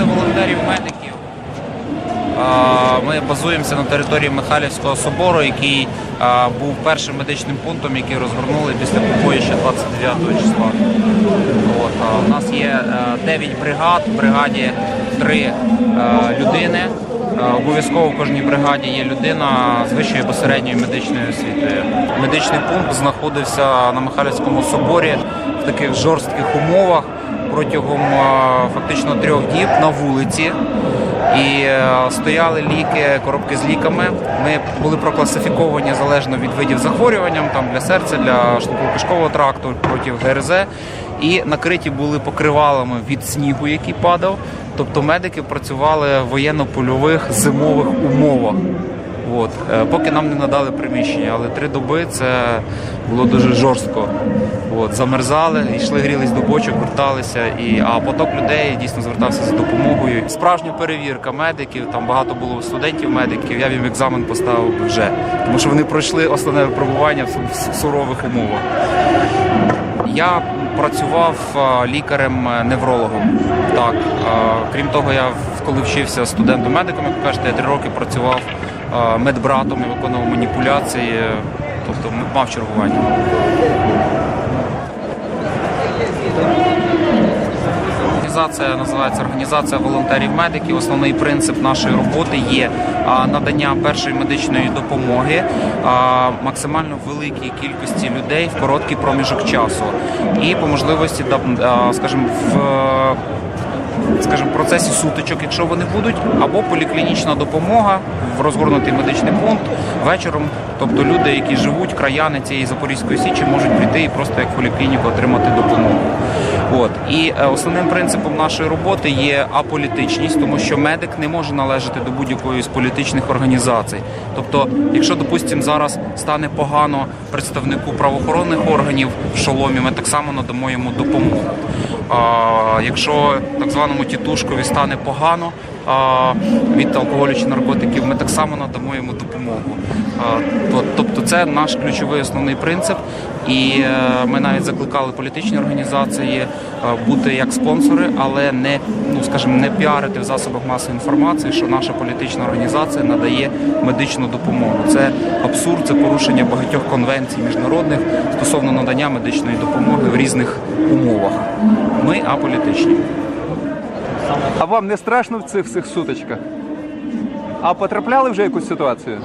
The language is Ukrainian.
це волонтерів-медиків. Ми базуємося на території Михайлівського собору, який був першим медичним пунктом, який розгорнули після побоїща 29 числа. От, У нас є е, 9 бригад, в бригаді 3 е, людини. Е, обов'язково в кожній бригаді є людина з вищою посередньою медичною освітою. Медичний пункт знаходився на Михайлівському соборі в таких жорстких умовах протягом е, фактично трьох діб на вулиці. І е, стояли ліки, коробки з ліками. Ми були прокласифіковані залежно від видів захворювання, там для серця, для шлунково-кишкового тракту проти ГРЗ. І накриті були покривалами від снігу, який падав. Тобто медики працювали в воєнно-польових зимових умовах. От. Е, Поки нам не надали приміщення, але три доби це було дуже жорстко. От. Замерзали, йшли, грілись до бочок, верталися. І, а поток людей дійсно звертався за допомогою. Справжня перевірка медиків, там багато було студентів-медиків, я їм екзамен поставив вже. Тому що вони пройшли основне випробування в сурових умовах. Я працював е, лікарем-неврологом. Так, е, крім того, я коли вчився студентом-медиком, як ви кажете, я три роки працював медбратом і виконував маніпуляції, тобто мав чергування. Організація називається організація волонтерів-медиків. Основний принцип нашої роботи є надання першої медичної допомоги максимально великій кількості людей в короткий проміжок часу, і по можливості, скажімо, в скажімо, процесі сутичок, якщо вони будуть, або поліклінічна допомога в розгорнутий медичний пункт вечором. Тобто люди, які живуть, краяни цієї Запорізької січі, можуть прийти і просто як в поліклініку отримати допомогу. От і е, основним принципом нашої роботи є аполітичність, тому що медик не може належати до будь-якої з політичних організацій. Тобто, якщо, допустимо, зараз стане погано представнику правоохоронних органів в шоломі, ми так само надамо йому допомогу. А, якщо так званому тітушкові стане погано від алкоголю чи наркотиків, ми так само надамо йому допомогу. Тобто, це наш ключовий основний принцип. І е, ми навіть закликали політичні організації е, бути як спонсори, але не ну скажімо, не піарити в засобах масової інформації, що наша політична організація надає медичну допомогу. Це абсурд, це порушення багатьох конвенцій міжнародних стосовно надання медичної допомоги в різних умовах. Ми аполітичні. А вам не страшно в цих всіх сутичках? А потрапляли вже якусь ситуацію?